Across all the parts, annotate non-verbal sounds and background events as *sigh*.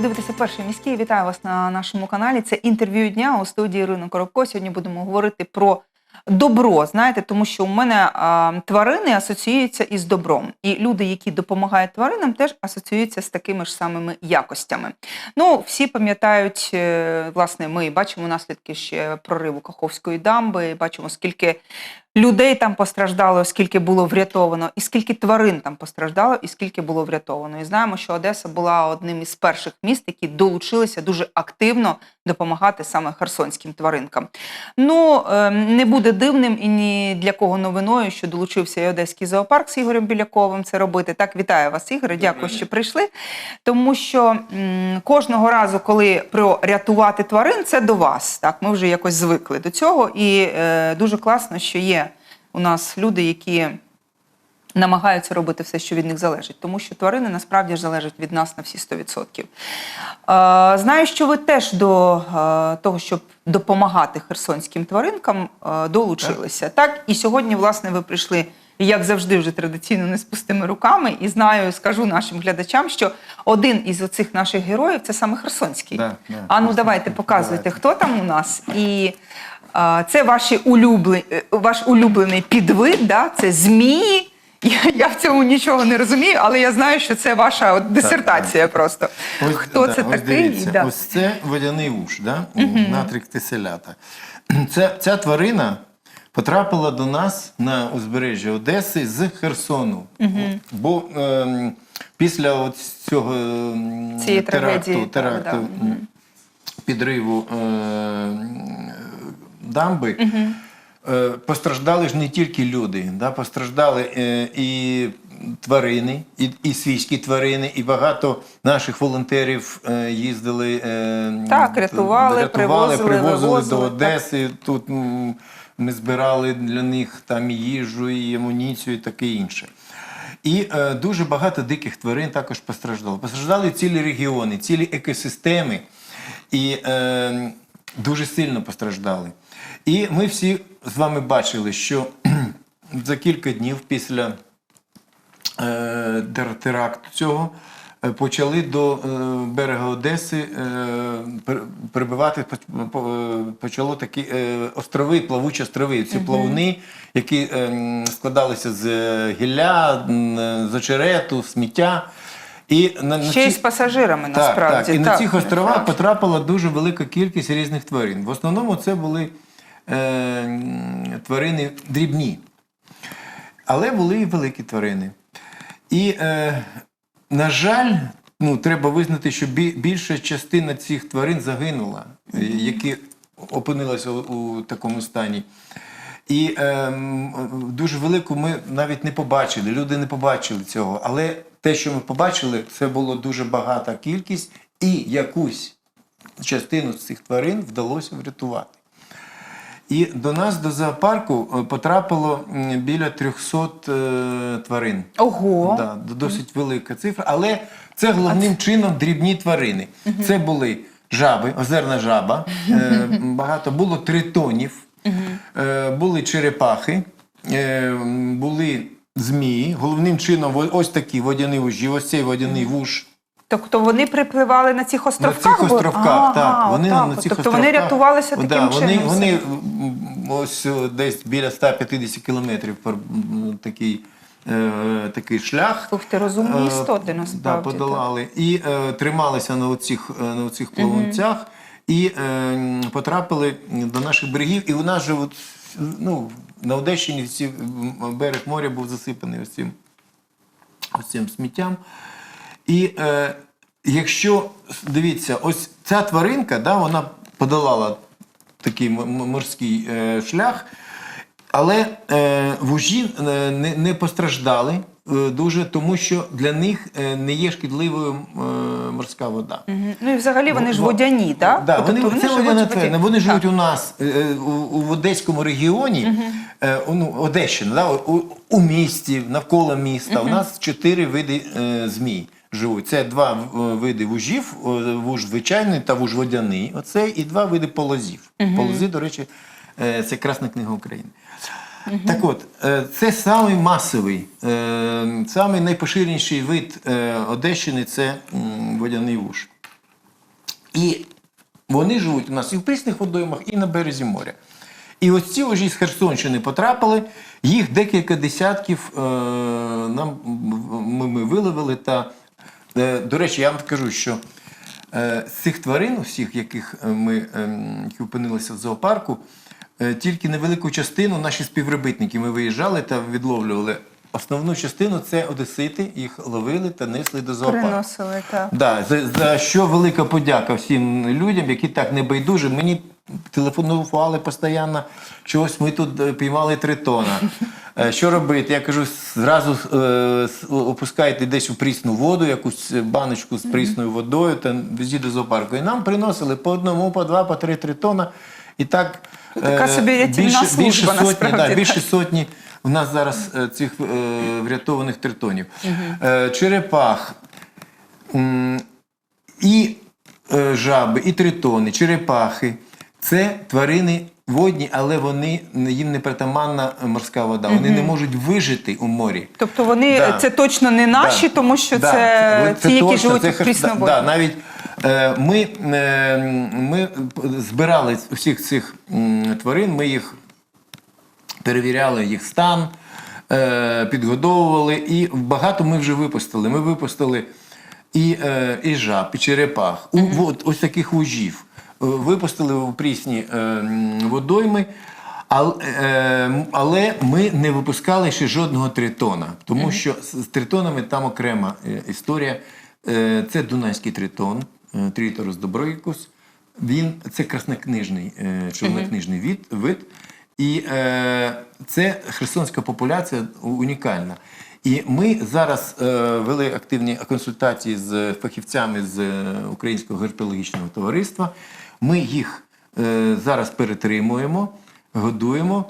Ви дивитеся перший міський. Вітаю вас на нашому каналі. Це інтерв'ю дня у студії Ірина Коробко. Сьогодні будемо говорити про добро. Знаєте, тому що у мене а, тварини асоціюються із добром, і люди, які допомагають тваринам, теж асоціюються з такими ж самими якостями. Ну, всі пам'ятають, е, власне, ми бачимо наслідки ще прориву Каховської дамби. Бачимо, скільки людей там постраждало, скільки було врятовано, і скільки тварин там постраждало, і скільки було врятовано. І знаємо, що Одеса була одним із перших міст, які долучилися дуже активно допомагати саме херсонським тваринкам. Ну е, не буде дивним і ні для кого новиною, що долучився і Одеський зоопарк з Ігорем Біляковим це робити. Так, вітаю вас, Ігоре. Дякую, що прийшли. Тому що м, кожного разу, коли про рятувати тварин, це до вас. Так, ми вже якось звикли до цього, і е, дуже класно, що є у нас люди, які намагаються робити все, що від них залежить, тому що тварини насправді ж залежать від нас на всі 100%. Е, знаю, що ви теж до того, щоб допомагати херсонським тваринкам, долучилися. Так. і сьогодні, власне, ви прийшли. Як завжди, вже традиційно не з пустими руками, і знаю, скажу нашим глядачам, що один із оцих наших героїв це саме Херсонський. Да, да, а ну давайте показуйте, Давайте. хто там у нас. І це ваші улюблені, ваш улюблений підвид, да? це змії. Я, я в цьому нічого не розумію, але я знаю, що це ваша от, дисертація просто. Ось, Хто да, це ось такий? Дивіться, Да. Ось це водяний вуш, да? натрик теселята. *clears throat* Ця, ця тварина потрапила до нас на узбережжя Одеси з Херсону. Бо ем, після от цього Цієї теракту, трагедії, так, теракту да. підриву ем, дамби. Е, Постраждали ж не тільки люди, да? постраждали е, і тварини, і, і свійські тварини, і багато наших волонтерів е, їздили. Так, рятували, рятували привозили, привозили до вивозили, так. Одеси. Тут ми збирали для них там і їжу, і амуніцію, і таке інше. І е, дуже багато диких тварин також постраждало. Постраждали цілі регіони, цілі екосистеми, і е, дуже сильно постраждали. І ми всі з вами бачили, що *clears throat* за кілька днів після е, теракту цього е, почали до е, берега Одеси е, прибивати, е, почало такі е, острови, плавучі острови. Ці плавуни, які е, складалися з е, гілля, з очерету, сміття. І на, Ще й з пасажирами так, насправді. так. І на цих островах потрапила дуже велика кількість різних тварин. В основному це були тварини дрібні. Але були і великі тварини. І, е, на жаль, ну, треба визнати, що більша частина цих тварин загинула, е, які опинилися у, у такому стані. І е, дуже велику ми навіть не побачили, люди не побачили цього. Але те, що ми побачили, це було дуже багата кількість, і якусь частину з цих тварин вдалося врятувати. І до нас до зоопарку е, потрапило біля 300 е, тварин. Ого. Да, досить велика цифра, але це головним чином дрібні тварини. Це були жаби, озерна жаба, е, багато було тритонів, були черепахи, були змії. Головним чином ось такі водяні вужі, ось цей водяний вуж. Тобто вони припливали на цих На островках? цих островках, Ага, так. Вони отак на цих тобто островках. вони рятувалися таким да, вони, чином. Вони ось е, десь біля 150 кілометрів такий, е, такий шлях. Ух ти, розумні Е, істоти, Да, насправді, подолали. І е, трималися на оцих, е, на оцих плавунцях і е, потрапили до наших берегів. І у нас же от, ну, на Одещині берег моря був засипаний ось цим, ось цим сміттям. І е, якщо дивіться, ось ця тваринка, да, вона подолала такий морський е, шлях, але е, вужі е, не, не постраждали е, дуже, тому що для них е, не є шкідливою е, морська вода. Мгм. Ну і взагалі вони ж Во- водяні, так? Да, вони, це живуть водяна тварина. Вони живуть у нас у, у Одеському регіоні, е, ну, Одещина, да, у, у місті, навколо міста. У нас чотири види е, змій живуть. Це два е, види вужів, е, вуж звичайний та вуж водяний. Оце і два види полозів. Полози, до речі, е, це Красна книга України. Так от, це самий масовий, самий найпоширеніший вид Одещини це водяний вуж. І вони живуть у нас і в прісних водоймах, і на березі моря. І ось ці ожі з Херсонщини потрапили, їх декілька десятків е, нам ми, ми виловили. Та, до речі, я вам скажу, що е, з цих тварин, усіх, яких е, ми ем, які опинилися в зоопарку, е, тільки невелику частину наші співробітники ми виїжджали та відловлювали. Основну частину це одесити, їх ловили та несли до зоопарку. Приносили так. Да, за, за що велика подяка всім людям, які так небайдужі. Мені телефонували постійно, що ось ми тут е, піймали три тона. Е, Що робити? Я кажу, зразу е, опускайте десь у прісну воду, якусь баночку з прісною водою та везіть до зоопарку. І нам приносили по одному, по два, по три тритона. І так Ну, така е, собі рятівна більше, служба, сотні, насправді, да, так. більше сотні у нас зараз е, цих е, врятованих тритонів. Е, черепах. І е, жаби, і тритони, черепахи це тварини водні, але вони їм не притаманна морська вода. Вони не можуть вижити у морі. Тобто вони Да. це точно не наші, Да. тому що Да, це, це ті, які точно, живуть це у хер- прісноводні. Да, навіть е, ми, е, ми збирали усіх цих м, тварин, ми їх перевіряли їх стан, е, підгодовували, і багато ми вже випустили. Ми випустили і, е, і жаб, і черепах, у, от, ось таких вужів. Випустили у прісні е, водойми. Але, е, ми не випускали ще жодного тритона, тому що з тритонами там окрема е, історія. Це дунайський тритон, Тріторус доброїкус. Він це краснокнижний чорнокнижний від, вид. І е, це херсонська популяція унікальна. І ми зараз е, вели активні консультації з фахівцями з Українського герпетологічного товариства. Ми їх е, зараз перетримуємо, годуємо.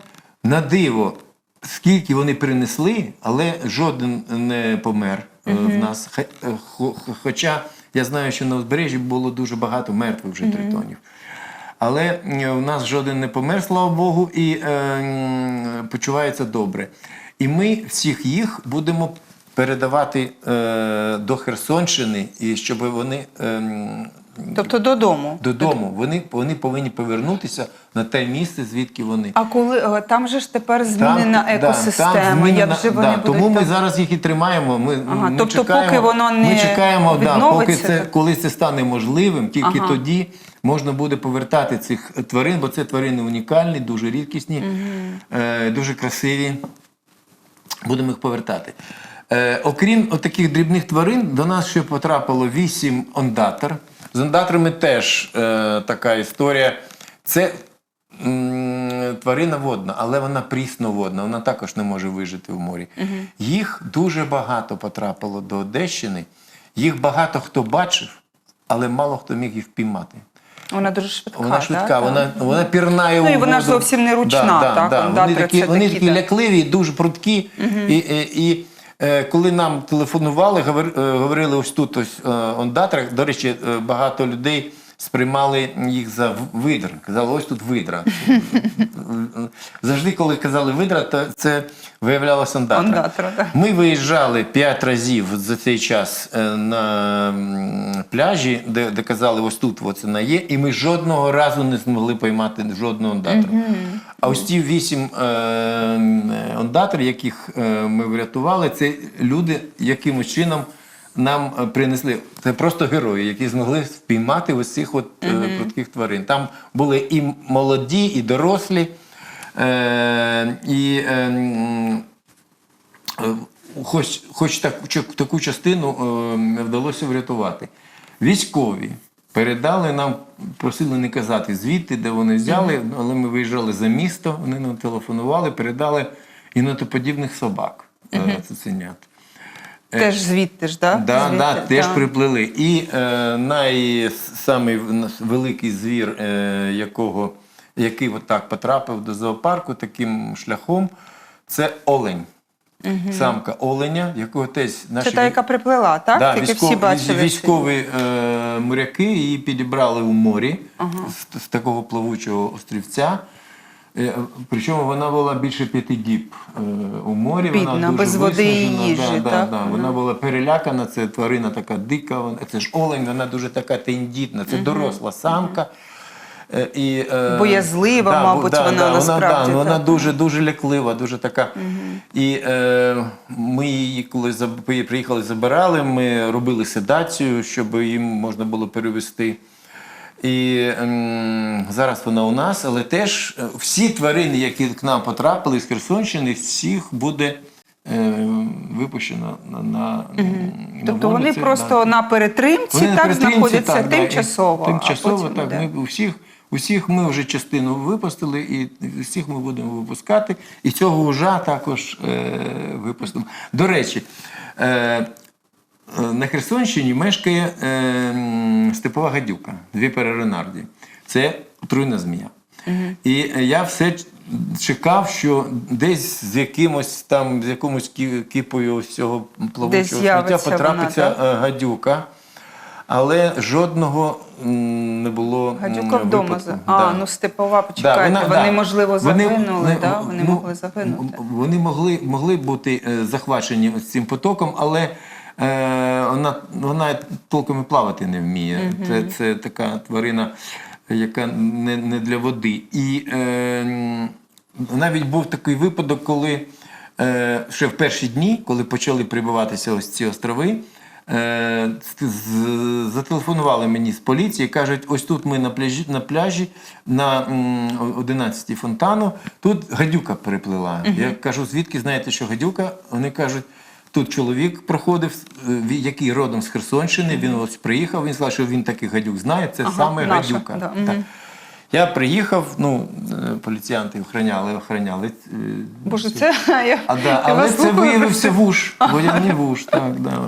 На диво, скільки вони принесли, але жоден не помер е, в нас. Е, хо- хо- Хоча я знаю, що на узбережжі було дуже багато мертвих вже тритонів. Але е, у нас жоден не помер, слава Богу, і е, м, почувається добре. І ми всіх їх будемо передавати е, до Херсонщини, і щоб вони е, м, Тобто додому. додому. Вони, вони повинні повернутися на те місце, звідки вони. А коли е, там же ж тепер Там- змінена да, екосистема, там змінена- як же вони да, будуть Тому ми там? зараз їх і тримаємо. Ми, Ага, ми тобто чекаємо, поки воно не ми чекаємо, да, поки це, так? коли це стане можливим, тільки Ага. тоді можна буде повертати цих тварин, бо це тварини унікальні, дуже рідкісні, е, дуже красиві. Будемо їх повертати. Е, окрім таких дрібних тварин, до нас ще потрапило вісім ондатор. З ондаторами теж е, така історія. Це м, тварина водна, але вона прісноводна, вона також не може вижити в морі. Їх дуже багато потрапило до Одещини. Їх багато хто бачив, але мало хто міг їх впіймати. Вона дуже швидка. Вона швидка, так? вона, вона пірнає Ну, і у вона ж зовсім не ручна, так, Вони ондатри такі, вони такі, такі да. лякливі, дуже прудкі. І, і, і е, коли нам телефонували, е, говорили ось тут ось ондатрах. ондатра, до речі, е, багато людей сприймали їх за видр. Казали, ось тут видра. *laughs* Завжди, коли казали видра, то це виявлялося ондатра. Ондатра. Ми виїжджали п'ять разів за цей час е, на пляжі, де, де казали, ось тут ось вона є, і ми жодного разу не змогли поймати жодного ондатора. А ось ті вісім е, м, ондаторів, яких е, ми врятували, це люди якимось чином нам е, принесли. Це просто герої, які змогли впіймати ось цих от е, прудких тварин. Там були і молоді, і дорослі. Е, і е, Е, хоч, хоч так, таку частину е, вдалося врятувати. Військові передали нам, просили не казати звідти, де вони взяли, але ми виїжджали за місто, вони нам телефонували, передали інотоподібних собак е, цуценят. Теж звідти ж, так? Да, звідти, да, теж да. приплили. І е, найсамий великий звір, е, якого, який отак потрапив до зоопарку таким шляхом, це олень. Самка оленя, якого теж наші Це та, яка приплила, так? Да, Тільки військов- всі бачили. військові е, моряки її підібрали у морі з, з такого плавучого острівця. Е, Причому вона була більше п'яти діб е, у морі. Бідна, вона дуже без води і виснажена. їжі, да, так? Да, да. Вона була перелякана, це тварина така дика, вона- це ж олень, вона дуже така тендітна, це доросла самка. Е, І, Боязлива, бо- мабуть, вона насправді, да, вона дуже дуже ляклива, дуже така. І е, ми її, коли заб- приїхали, забирали, ми робили седацію, щоб їм можна було перевести. І ем, зараз вона у нас, але теж е, всі тварини, які к нам потрапили з Херсонщини, всіх буде е, випущено на, на, на Тобто волю. вони просто да. на перетримці Вони на так перетримці, знаходяться так, да, і тимчасово. Тимчасово, потім так. Ми усіх, усіх ми вже частину випустили, і всіх ми будемо випускати. І цього ужа також е, випустимо. До речі, е, на Херсонщині мешкає е, степова гадюка, дві переренарді. Це отруйна змія. І я все чекав, що десь з якимось там, з якомусь кіпою цього плавучого сміття з'явиться вона, потрапиться е, гадюка. Але жодного не було. Гадюка вдома. випадку. А, Да. ну степова, Да, почекайте. вона- вони, да. можливо, загинули, не- да? вони могли загинути. Вони могли, могли бути е, захвачені цим потоком, але е, вона, вона толком і плавати не вміє. Це, це така тварина, яка не, не для води. І е, навіть був такий випадок, коли е, ще в перші дні, коли почали прибиватися ось ці острови. Е, Зателефонували мені з поліції, кажуть, ось тут ми на пляжі, на пляжі на м, 11 фонтану, тут гадюка переплила. Я кажу, звідки знаєте, що гадюка? Вони кажуть, тут чоловік проходив, е, який родом з Херсонщини, він ось приїхав, він сказав, що він таких гадюк знає, це Ага, саме наша, гадюка. да, Так. Я приїхав, ну, е, поліціянти охороняли, охороняли. е, Боже, це *laughs* я, а, да, я але це слухаю, виявився вуш, водяний *laughs* вуш, так, да.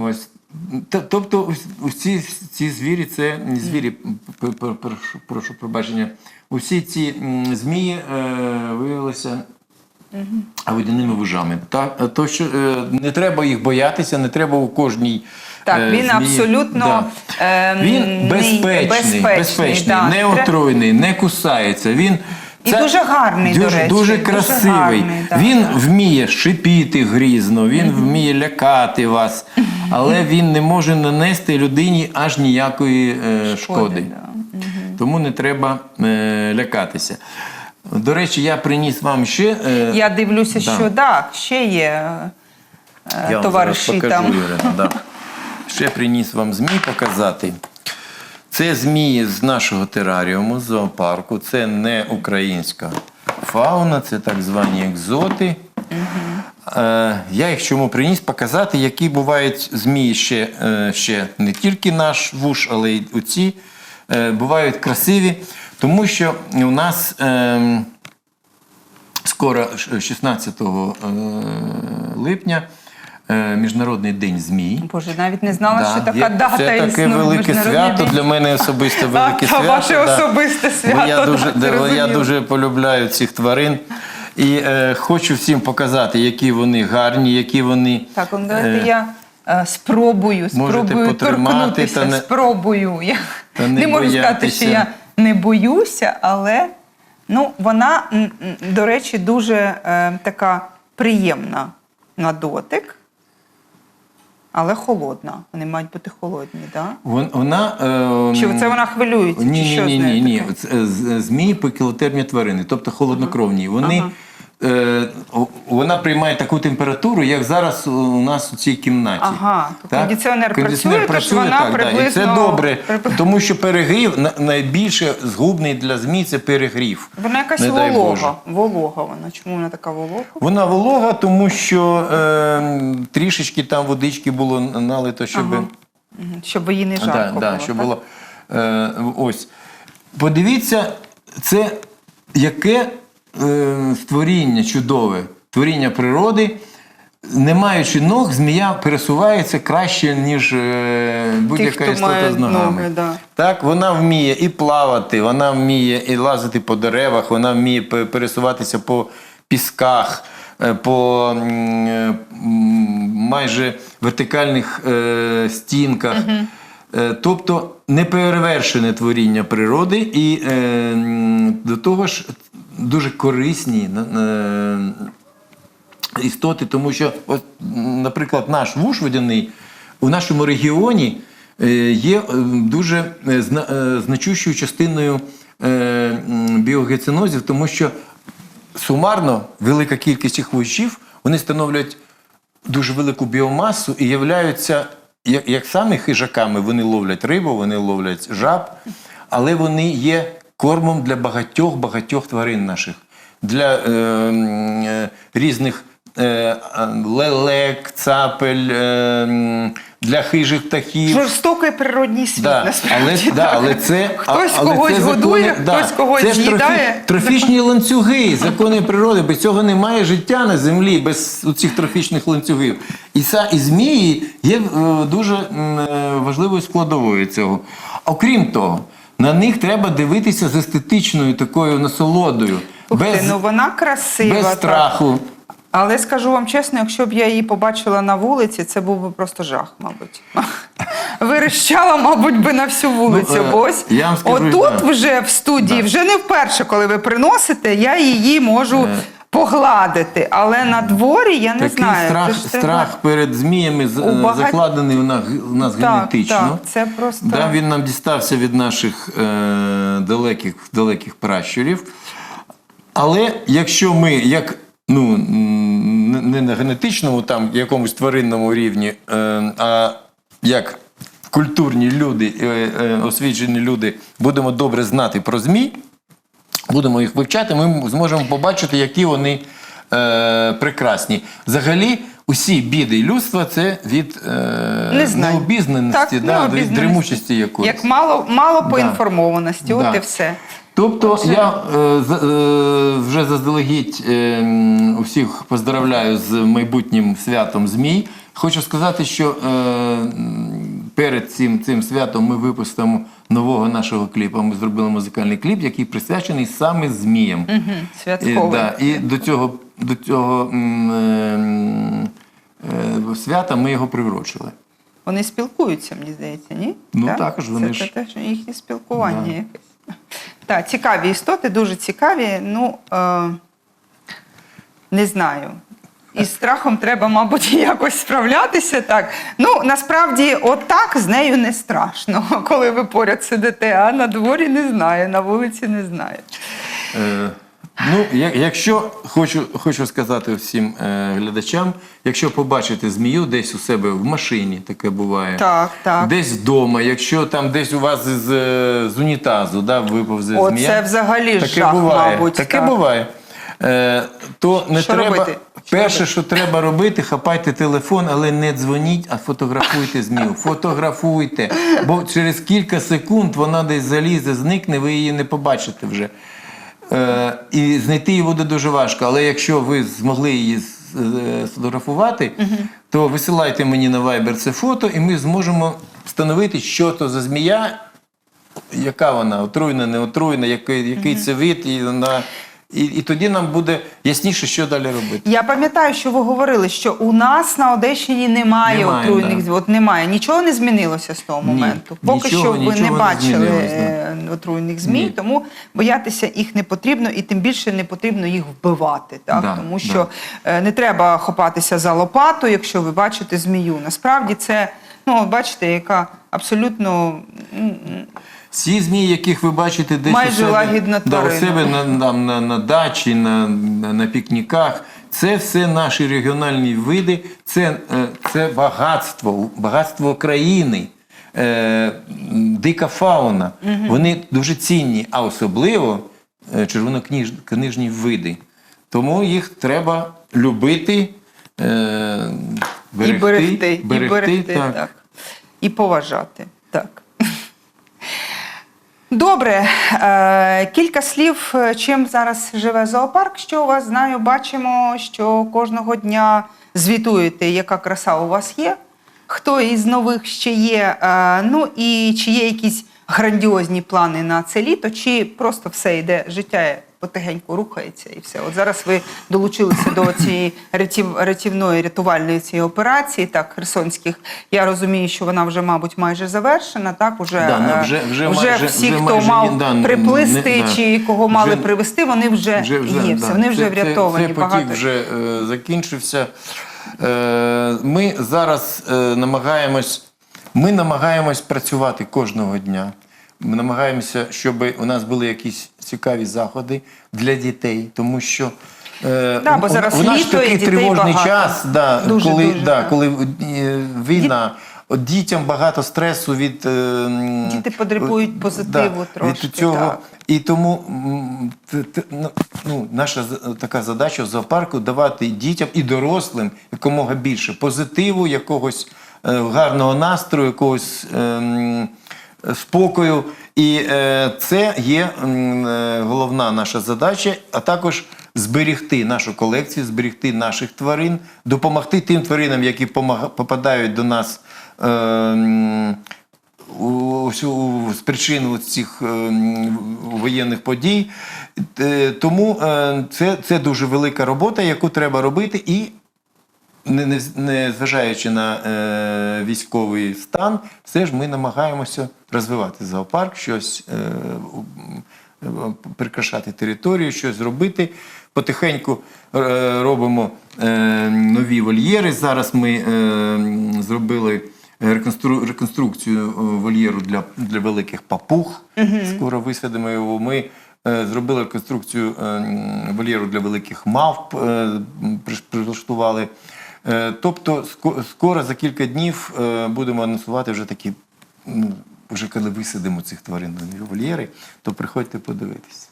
Ось. Тобто усі ці звірі, це не звірі, прошу пробачення, усі ці змії е, виявилися водяними вужами. Та, то, що, е, не треба їх боятися, не треба у кожній. Так, е, він абсолютно, Да. е, Він безпечний, безпечний, безпечний, да. не отруйний, не кусається. Він І дуже гарний, дуже, до речі, дуже дуже красивий. гарний, да, він вміє шипіти грізно, він вміє лякати вас, але він не може нанести людині аж ніякої е, шкоди. да. Тому не треба е, лякатися. До речі, я приніс вам ще. е, Я дивлюся, Да. що так, ще є е, я вам товариші зараз покажу, там. Ірина, да. Ще приніс вам змій показати. Це змії з нашого тераріуму, з зоопарку. Це не українська фауна, це так звані екзоти. Е, я їх чому приніс показати, які бувають змії ще, е, ще не тільки наш вуш, але й оці е, бувають красиві, тому що у нас. ем, Скоро 16 е, липня е, Міжнародний день змій. Боже, навіть не знала, що така є- дата Це таке існує. велике свято день. для мене особисто *laughs* велике та свято. ваше да. особисте Бо свято, Я дуже, так, да, я дуже полюбляю цих тварин. І е, хочу всім показати, які вони гарні, які вони. Так, ну, давайте е, я е, спробую, спробую торкнутися, та не- спробую. Я та не не можу сказати, що я не боюся, але ну, вона, до речі, дуже е, така приємна на дотик, але холодна. Вони мають бути холодні, так? Да? Вона, е, Чи це вона хвилюється? Ні, чи ні, що ні, ні, ні. Це, з- Змії покілотермні тварини, тобто холоднокровні. Вони, Ага. Е, вона приймає таку температуру, як зараз у нас у цій кімнаті. Ага, то кондиціонер працює, тож вона так, да. І це добре, тому що перегрів найбільше згубний для змій це перегрів. Вона якась волога. Волога вона. Чому вона така волога? Вона волога, тому що е, трішечки там водички було налито, щоб. Ага. Щоб їй не жарко Да, було. да, щоб було. Е, ось. Подивіться, це яке е, створіння чудове, творіння природи. Не маючи ног, змія пересувається краще, ніж е, будь-яка істота має з ногами. ноги, да. Так, вона вміє і плавати, вона вміє і лазити по деревах, вона вміє пересуватися по пісках, е, по м, е, майже вертикальних е, стінках. Е, Тобто неперевершене творіння природи і е, до того ж дуже корисні істоти, тому що, от, наприклад, наш вуш водяний у нашому регіоні е, є е, дуже е, зна- е, значущою частиною е, м, біогецинозів, тому що сумарно велика кількість цих вущів вони становлять дуже велику біомасу і являються як, самі хижаками. Вони ловлять рибу, вони ловлять жаб, але вони є кормом для багатьох багатьох тварин наших, для е, е, різних лелек, цапель, е, для хижих птахів. Жорстокий природній світ, Да, насправді. але, да, але це, Хтось але когось це годує, хтось когось це з'їдає. трофічні ланцюги, закони природи. Без цього немає життя на землі, без цих трофічних ланцюгів. І, са, і змії є е, дуже е, важливою складовою цього. Окрім того, на них треба дивитися з естетичною такою насолодою, Ух ти, ну вона красива. без страху. Але скажу вам чесно, якщо б я її побачила на вулиці, це був би просто жах, мабуть. *laughs* Вирощала, мабуть, би на всю вулицю. Ну, е, Бо ось я вам скажу, отут да. вже в студії, Да. вже не вперше, коли ви приносите, я її можу Е. погладити. Але на дворі я не Такий знаю. страх, це ж треба- перед зміями У багать- закладений у нас, у нас Так, генетично. так, це просто- Да, він нам дістався від наших е, далеких, далеких пращурів. Але якщо ми, як ну, не- на генетичному, там якомусь тваринному рівні, е, а як культурні люди, е, е, освічені люди, будемо добре знати про змій, будемо їх вивчати, ми зможемо побачити, які вони прекрасні. Взагалі, усі біди людства це від е, необізнаності, да, від дремучості якоїсь. Як мало, мало Да. поінформованості, от і все. Тобто Отже. я е, з- е, вже заздалегідь е, усіх поздравляю з майбутнім святом Змій. Хочу сказати, що е, м, перед цим, цим святом ми випустимо нового нашого кліпа. Ми зробили музикальний кліп, який присвячений саме зміям. Угу, І, да, і до цього, до цього м, е, м, е, свята ми його приурочили. Вони спілкуються, мені здається, ні? Ну, також вони це, ж- теж їхнє спілкування Да. якесь. Так, цікаві істоти, дуже цікаві. Ну, е, не знаю. Із страхом треба, мабуть, *laughs* якось справлятися. Так. Ну, насправді, отак з нею не страшно, *laughs* коли ви поряд сидите, а на дворі не знаю, на вулиці не знаю. Е, ну, я- якщо хочу, хочу сказати всім е, глядачам, якщо побачите змію десь у себе в машині, таке буває. Так, так. Десь вдома, якщо там десь у вас з, е, з унітазу да, виповзе О, змія. це взагалі таке жах, буває. мабуть, Таке так. буває. Е, то не Що треба. робити? Що Перше, що треба робити, хапайте телефон, але не дзвоніть, а фотографуйте змію. Фотографуйте. Бо через кілька секунд вона десь залізе, зникне, ви її не побачите вже. Е, і знайти її буде дуже важко. Але якщо ви змогли її е, сфотографувати, то висилайте мені на Viber це фото, і ми зможемо встановити, що то за змія, яка вона, отруєна, не отруєна, який, який це вид, і, вона, і, і тоді нам буде ясніше, що далі робити. Я пам'ятаю, що ви говорили, що у нас на Одещині немає, Немає, отруйних да. От немає. Нічого не змінилося з того Ні, моменту. Поки нічого- що ви нічого не бачили да. е, отруйних змій, Ні. тому боятися їх не потрібно, і тим більше не потрібно їх вбивати. Так? Да, тому що е, не треба хопатися за лопату, якщо ви бачите змію. Насправді це, ну, бачите, яка абсолютно Всі змії, яких ви бачите десь Майже у себе, лагідна да, у себе на, там, на, на дачі, на, на, на пікніках, це все наші регіональні види, це, е, це багатство, багатство країни, е, дика фауна. Вони дуже цінні, а особливо е, червонокнижні види. Тому їх треба любити, е, берегти, і берегти, і берегти так. так. і поважати. Так. Добре, е, кілька слів, е, чим зараз живе зоопарк. Що у вас знаю, бачимо, що кожного дня звітуєте, яка краса у вас є, хто із нових ще є. Е, ну і чи є якісь грандіозні плани на це літо, чи просто все йде, життя потихеньку рухається і все. От зараз ви долучилися до цієї рятів, рятівної рятувальної цієї операції, так, херсонських. Я розумію, що вона вже, мабуть, майже завершена. Так, уже, Да, ну, е, вже- вже майже- всі, вже хто майже мав да, не- приплисти да. чи кого мали привезти, вони вже, є. да. Вони вже Це- це- врятовані. Цей потік багато. вже е, закінчився. Е, ми зараз е, намагаємось, ми намагаємось працювати кожного дня. Ми намагаємося, щоб у нас були якісь цікаві заходи для дітей, тому що. Е, Да, бо у- зараз у літо і такий дітей тривожний багато. час, да, Дуже, коли, дуже, да, так. коли е, війна, от дітям багато стресу від е, м, Діти потребують позитиву трошки, Від цього так. і тому м, т- т- ну, ну, наша з- така задача в зоопарку давати дітям і дорослим якомога більше позитиву, якогось е, гарного настрою, якогось ем, спокою. І е, це є е, головна наша задача, а також зберегти нашу колекцію, зберегти наших тварин, допомогти тим тваринам, які попадають до нас. е, з причин цих воєнних подій. Тому це, це дуже велика робота, яку треба робити, і не, не, не зважаючи на е, військовий стан, все ж ми намагаємося розвивати зоопарк, щось е, м, прикрашати територію, щось робити. Потихеньку е, робимо е, нові вольєри. Зараз ми е, зробили реконстру, реконструкцію е, вольєру для, для великих папуг. Скоро висадимо його. Ми е, зробили реконструкцію е, вольєру для великих мавп, е, прилаштували. Е, Тобто, ско- скоро за кілька днів е, будемо анонсувати вже такі. Вже коли висадимо цих тварин на вольєри, то приходьте подивитись.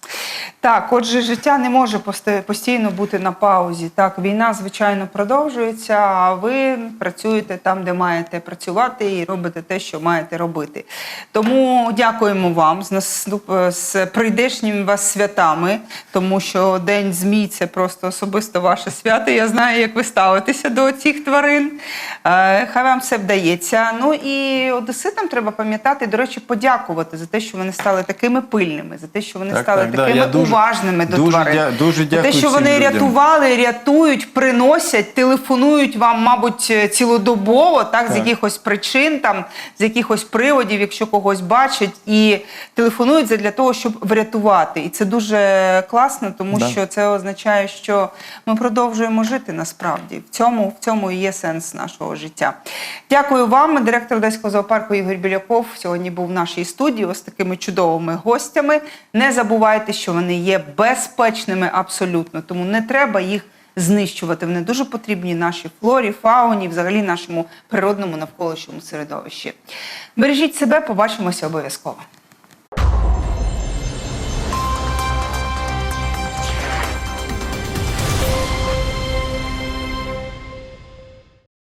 Так, отже, життя не може постійно бути на паузі. Так, війна, звичайно, продовжується, а ви працюєте там, де маєте працювати, і робите те, що маєте робити. Тому дякуємо вам з наступ з прийдешніми вас святами, тому що День ЗМІ це просто особисто ваше свято. Я знаю, як ви ставитеся до цих тварин. Е, Хай вам все вдається. Ну і одеситам треба пам'ятати, до речі, подякувати за те, що вони стали такими пильними, за те, що вони Так, стали так, такими дуже- уважними до дуже тварин. дя- дуже За те, що всім вони людям. рятували, рятують, приносять, телефонують вам, мабуть, цілодобово, так, з якихось причин, там, з якихось приводів, якщо когось бачать, і телефонують для того, щоб врятувати. І це дуже класно, тому Да. що це означає, що ми продовжуємо жити насправді. В цьому, в цьому і є сенс нашого життя. Дякую вам, директор Одеського зоопарку Ігор Біляков. Сьогодні був в нашій студії ось такими чудовими гостями. Не забувайте, що вони є безпечними абсолютно, тому не треба їх знищувати. Вони дуже потрібні нашій флорі, фауні, взагалі нашому природному навколишньому середовищі. Бережіть себе, побачимося обов'язково.